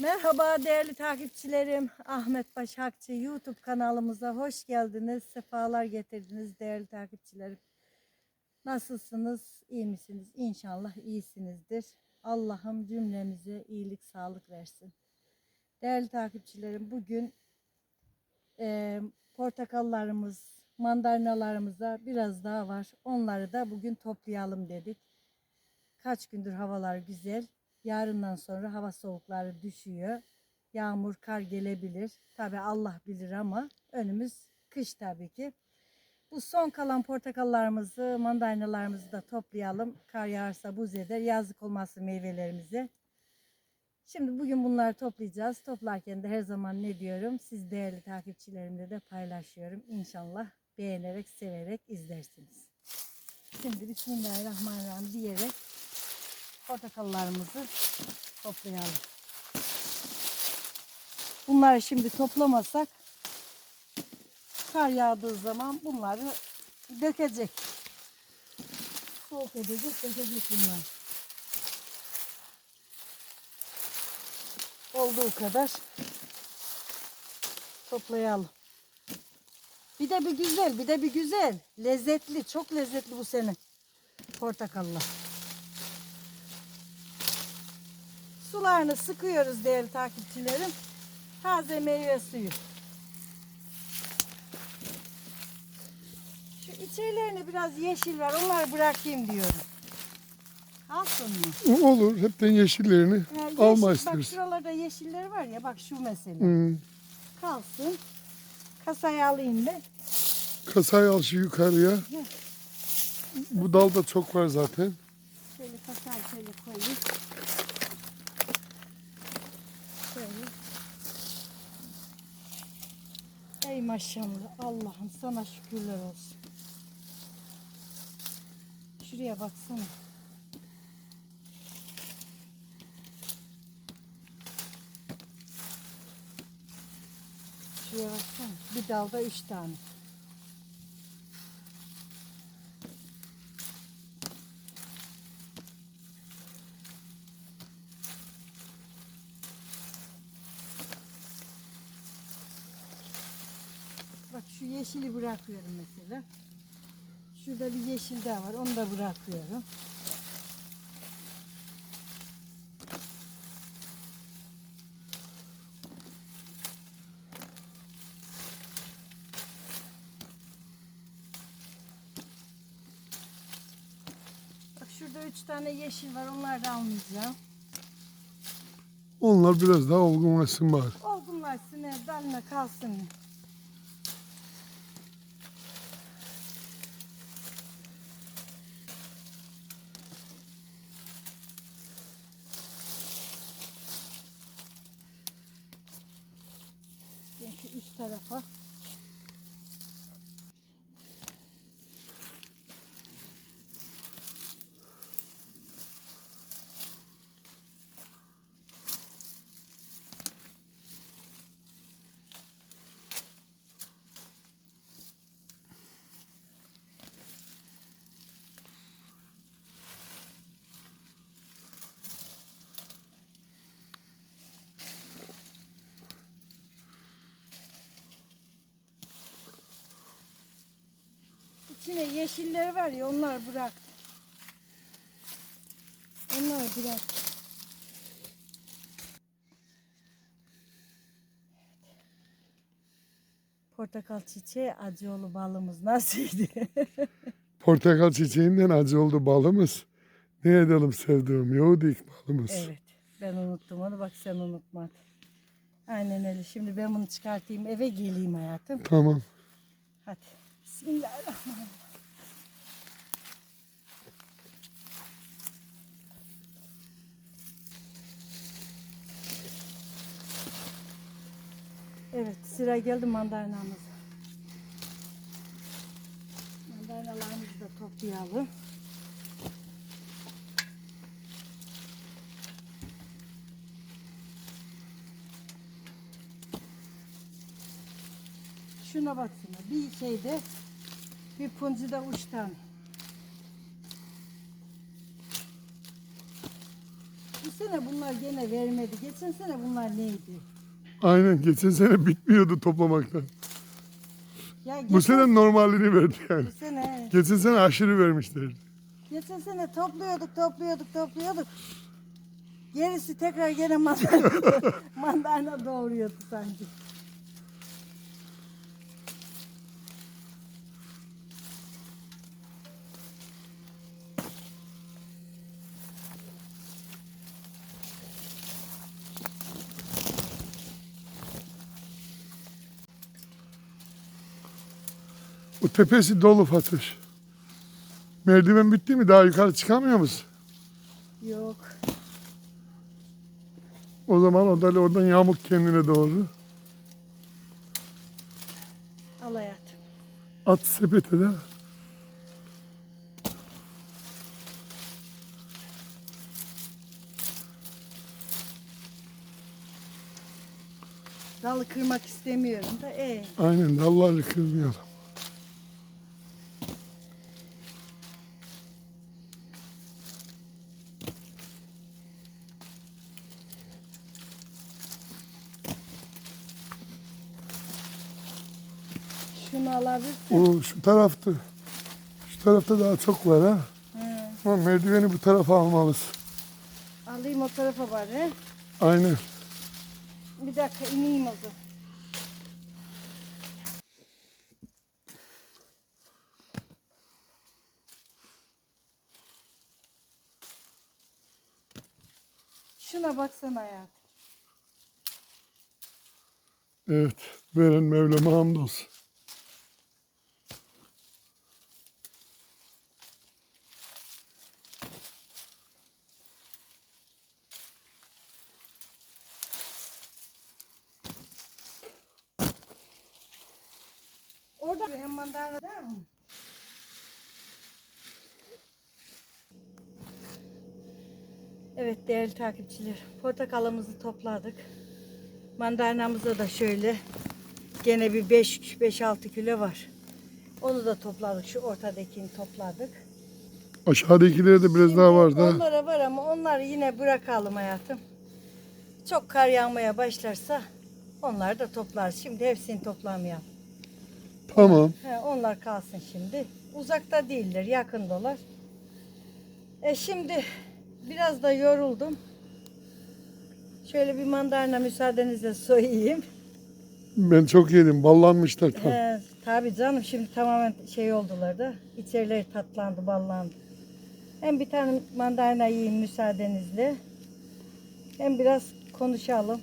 Merhaba değerli takipçilerim. Ahmet Başakçı YouTube kanalımıza hoş geldiniz. Sefalar getirdiniz değerli takipçilerim. Nasılsınız? İyi misiniz? İnşallah iyisinizdir. Allah'ım cümlemize iyilik, sağlık versin. Değerli takipçilerim bugün eee, portakallarımız, mandalinalarımıza biraz daha var. Onları da bugün toplayalım dedik. Kaç gündür havalar güzel. Yarından sonra hava soğukları düşüyor. Yağmur, kar gelebilir. Tabi Allah bilir ama önümüz kış tabii ki. Bu son kalan portakallarımızı, mandalinalarımızı da toplayalım. Kar yağarsa buz eder. Yazık olmasın meyvelerimize. Şimdi bugün bunları toplayacağız. Toplarken de her zaman ne diyorum? Siz değerli takipçilerimle de paylaşıyorum. İnşallah beğenerek, severek izlersiniz. Şimdi Bismillahirrahmanirrahim diyerek portakallarımızı toplayalım. Bunları şimdi toplamasak kar yağdığı zaman bunları dökecek. Soğuk edecek, dökecek bunlar. Olduğu kadar toplayalım. Bir de bir güzel, bir de bir güzel. Lezzetli, çok lezzetli bu sene portakallar. Sularını sıkıyoruz değerli takipçilerim. Taze meyve suyu. Şu içerilerine biraz yeşil var. Onları bırakayım diyorum. Kalsın mı? Olur. Hepten yeşillerini Ha, yeşil- alma bak isteriz. şuralarda yeşiller var ya bak şu mesela. Hmm. Kalsın. Kasaya alayım ben. Kasayı al şu yukarıya. Bu dalda çok var zaten. Şöyle kasaya şöyle koyayım. Şöyle. Ey maşallah Allah'ım sana şükürler olsun. Şuraya baksana. Şuraya baksana. Bir dalda üç tane. Yeşili bırakıyorum mesela. Şurada bir yeşil daha var. Onu da bırakıyorum. Bak şurada üç tane yeşil var. Onları da almayacağım. Onlar biraz daha olgunlaşsın bari. Olgunlaşsın, dalına kalsın. Ben şu üst tarafa içine yeşiller var ya onlar bırak. Onlar bırak. Portakal çiçeği acıoğlu balımız nasıldı? Portakal çiçeğinden acı oldu balımız. Ne edelim sevdiğim yoğurdik balımız. evet. Ben unuttum onu bak sen unutmadın. Aynen öyle. Şimdi ben bunu çıkartayım eve geleyim hayatım. Tamam. Hadi. Bismillahirrahmanirrahim. Evet sıra geldi mandalinamıza. Mandalinalarımızı da toplayalım. Şuna baksana bir şeyde bir puncuda üç tane. Bu sene bunlar gene vermedi. Geçen sene bunlar neydi? Aynen geçen sene bitmiyordu toplamaktan. Ya Bu sene normalini verdi yani. bu sene Geçen sene aşırı vermişlerdi. geçen sene topluyorduk, topluyorduk, topluyorduk. Gerisi tekrar gene mandalina, mandalina doğuruyordu sanki. Bu tepesi dolu Fatoş. Merdiven bitti mi? Daha yukarı çıkamıyor musun? Yok. O zaman o da oradan yamuk kendine doğru. Al hayatım. At sepete de. Dalı kırmak istemiyorum da e Aynen dalları kırmayalım. Alabilirsin. O şu taraftı. Şu tarafta daha çok var ha. He. Ama merdiveni bu tarafa almalısın. Alayım o tarafa bari. Aynen. Bir dakika ineyim o zaman. Şuna baksana hayatım. Evet. Veren Mevlam'a hamdolsun. Orada hem mandalina der mi? Evet değerli takipçiler, portakalımızı topladık. Mandalinamızda da şöyle gene bir 5-6 kilo var. Onu da topladık. Şu ortadakini topladık. Aşağıdakileri de biraz Şimdi daha var da. Onlara var ama onları yine bırakalım hayatım. Çok kar yağmaya başlarsa onları da toplarız. Şimdi hepsini toplamayalım. Tamam. He, onlar kalsın şimdi. Uzakta değiller, yakındalar. E şimdi biraz da yoruldum. Şöyle bir mandalina müsaadenizle soyayım. Ben çok yedim. Ballanmışlar tam. He, tabii canım şimdi tamamen şey oldular da. İçerileri tatlandı, ballandı. Hem bir tane mandalina yiyeyim müsaadenizle. Hem biraz konuşalım.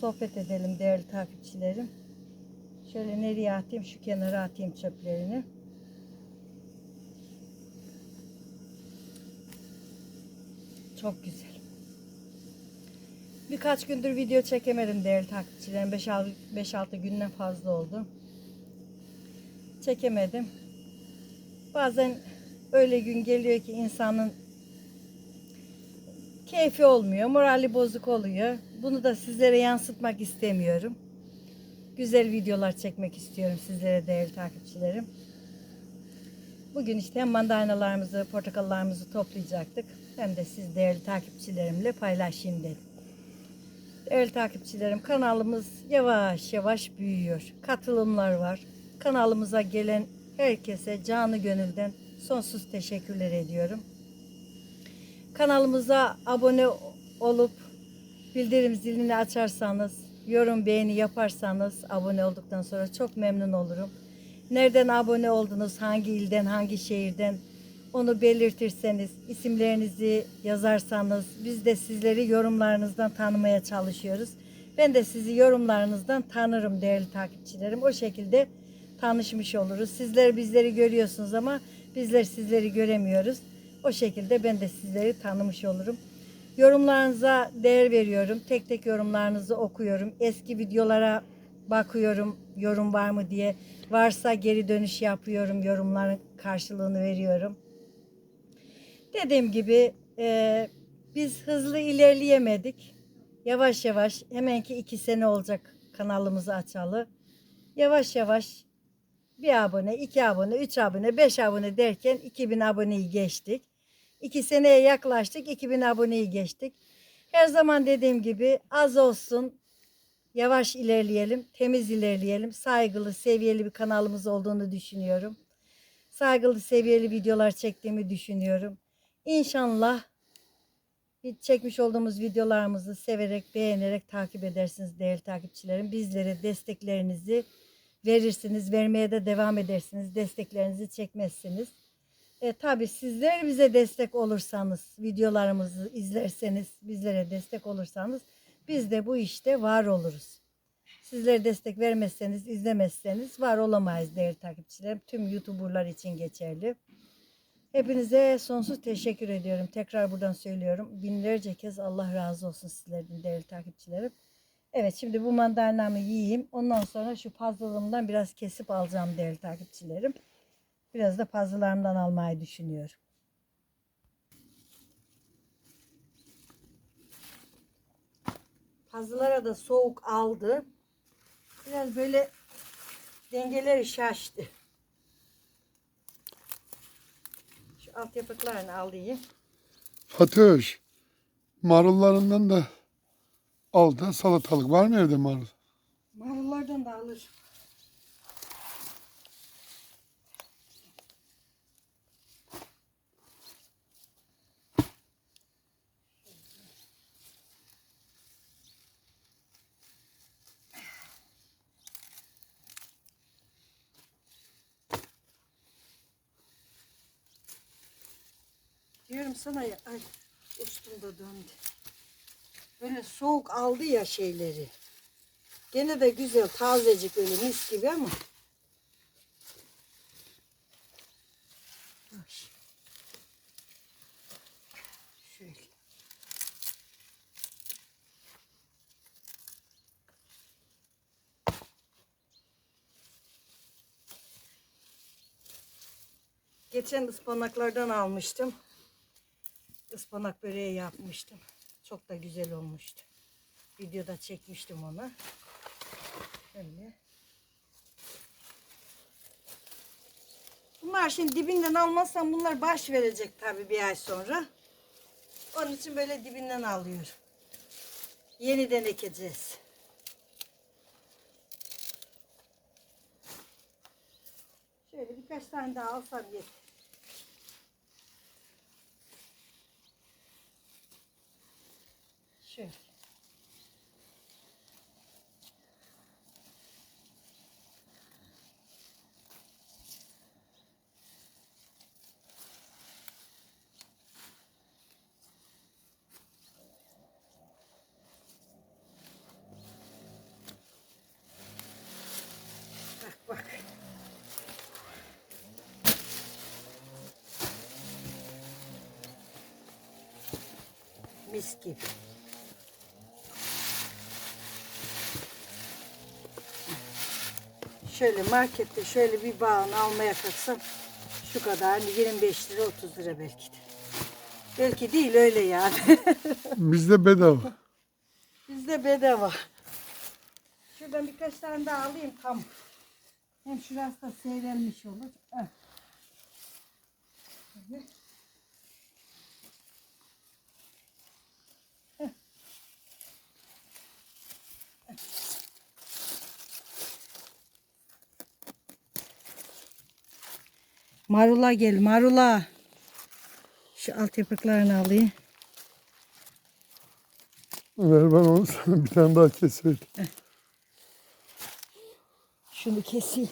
Sohbet edelim değerli takipçilerim. Şöyle nereye atayım? Şu kenara atayım çöplerini. Çok güzel. Birkaç gündür video çekemedim değerli takipçilerim. 5-6 günden fazla oldu. Çekemedim. Bazen öyle gün geliyor ki insanın keyfi olmuyor, morali bozuk oluyor. Bunu da sizlere yansıtmak istemiyorum. Güzel videolar çekmek istiyorum sizlere değerli takipçilerim. Bugün işte hem mandalinalarımızı, portakallarımızı toplayacaktık. Hem de siz değerli takipçilerimle paylaşayım dedim. Değerli takipçilerim kanalımız yavaş yavaş büyüyor. Katılımlar var. Kanalımıza gelen herkese canı gönülden sonsuz teşekkürler ediyorum. Kanalımıza abone olup bildirim zilini açarsanız, yorum beğeni yaparsanız abone olduktan sonra çok memnun olurum. Nereden abone oldunuz, hangi ilden, hangi şehirden onu belirtirseniz, isimlerinizi yazarsanız biz de sizleri yorumlarınızdan tanımaya çalışıyoruz. Ben de sizi yorumlarınızdan tanırım değerli takipçilerim. O şekilde tanışmış oluruz. Sizler bizleri görüyorsunuz ama bizler sizleri göremiyoruz. O şekilde ben de sizleri tanımış olurum. Yorumlarınıza değer veriyorum. Tek tek yorumlarınızı okuyorum. Eski videolara bakıyorum yorum var mı diye. Varsa geri dönüş yapıyorum. Yorumların karşılığını veriyorum. Dediğim gibi e, biz hızlı ilerleyemedik. Yavaş yavaş hemenki iki sene olacak kanalımızı açalı. Yavaş yavaş bir abone, iki abone, üç abone, beş abone derken 2000 aboneyi geçtik. İki seneye yaklaştık. 2000 aboneyi geçtik. Her zaman dediğim gibi az olsun. Yavaş ilerleyelim. Temiz ilerleyelim. Saygılı, seviyeli bir kanalımız olduğunu düşünüyorum. Saygılı, seviyeli videolar çektiğimi düşünüyorum. İnşallah çekmiş olduğumuz videolarımızı severek, beğenerek takip edersiniz değerli takipçilerim. Bizlere desteklerinizi verirsiniz, vermeye de devam edersiniz. Desteklerinizi çekmezsiniz. E, tabii sizler bize destek olursanız, videolarımızı izlerseniz, bizlere destek olursanız biz de bu işte var oluruz. Sizler destek vermezseniz, izlemezseniz var olamayız değerli takipçilerim. Tüm YouTuber'lar için geçerli. Hepinize sonsuz teşekkür ediyorum. Tekrar buradan söylüyorum. Binlerce kez Allah razı olsun sizlerden değerli takipçilerim. Evet şimdi bu mandalinamı yiyeyim. Ondan sonra şu puzzle'ımdan biraz kesip alacağım değerli takipçilerim. Biraz da puzzle'larımdan almayı düşünüyorum. Puzzle'lara da soğuk aldı. Biraz böyle dengeleri şaştı. Şu alt yapıklarını alayım. Fatoş. Marullarından da al da salatalık. Var mı evde marul? Marullardan da alır. Diyorum sana ya, ay da döndü. Böyle soğuk aldı ya şeyleri. Gene de güzel, tazecik öyle mis gibi ama. Geçen ıspanaklardan almıştım. Ispanak böreği yapmıştım. Çok da güzel olmuştu. Videoda çekmiştim onu. Şöyle. Bunlar şimdi dibinden almazsam bunlar baş verecek tabii bir ay sonra. Onun için böyle dibinden alıyorum. Yeniden ekeceğiz. Şöyle birkaç tane daha alsam yeter. Şöyle. Bak Şöyle markette şöyle bir bağını almaya kalksam şu kadar 25 lira 30 lira belki de. Belki değil öyle yani. Bizde bedava. Bizde bedava. Şuradan birkaç tane daha alayım tam. Hem şurası da seyrelmiş olur. Heh. Marula gel marula. Şu alt yapraklarını alayım. Ver ben onu sana bir tane daha keseyim. Şunu keseyim.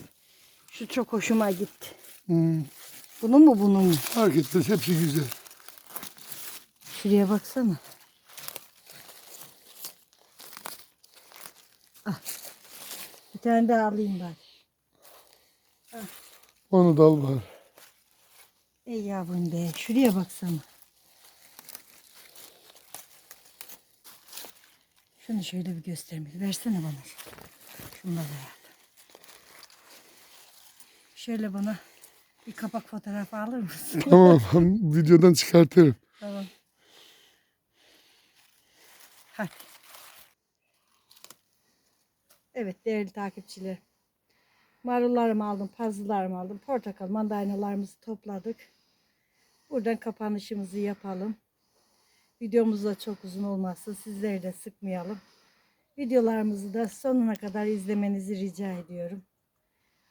Şu çok hoşuma gitti. Hmm, Bunun mu bunun mu? fark etmez hepsi güzel. Şuraya baksana. Ah. Bir tane daha alayım ben. Onu da al var. Ey yavrum be. Şuraya baksana. Şunu şöyle bir göstermek. Versene bana. Şunları ver. Şöyle bana bir kapak fotoğrafı alır mısın? Tamam videodan çıkartırım. Tamam. Hadi. Evet değerli takipçiler. Marullarımı aldım, pazılarımı aldım, portakal, mandalinalarımızı topladık. Buradan kapanışımızı yapalım. Videomuz da çok uzun olmazsa sizleri de sıkmayalım. Videolarımızı da sonuna kadar izlemenizi rica ediyorum.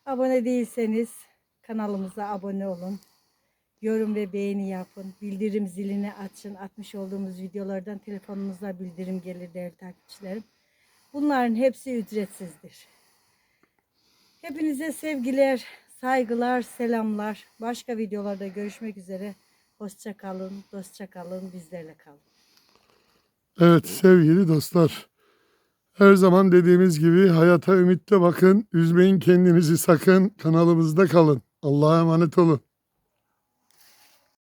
Abone değilseniz kanalımıza abone olun. Yorum ve beğeni yapın. Bildirim zilini açın. Atmış olduğumuz videolardan telefonunuza bildirim gelir değerli takipçilerim. Bunların hepsi ücretsizdir. Hepinize sevgiler, saygılar, selamlar. Başka videolarda görüşmek üzere. Hoşça kalın, dostça kalın, bizlerle kalın. Evet sevgili dostlar. Her zaman dediğimiz gibi hayata ümitle bakın. Üzmeyin kendinizi sakın. Kanalımızda kalın. Allah'a emanet olun.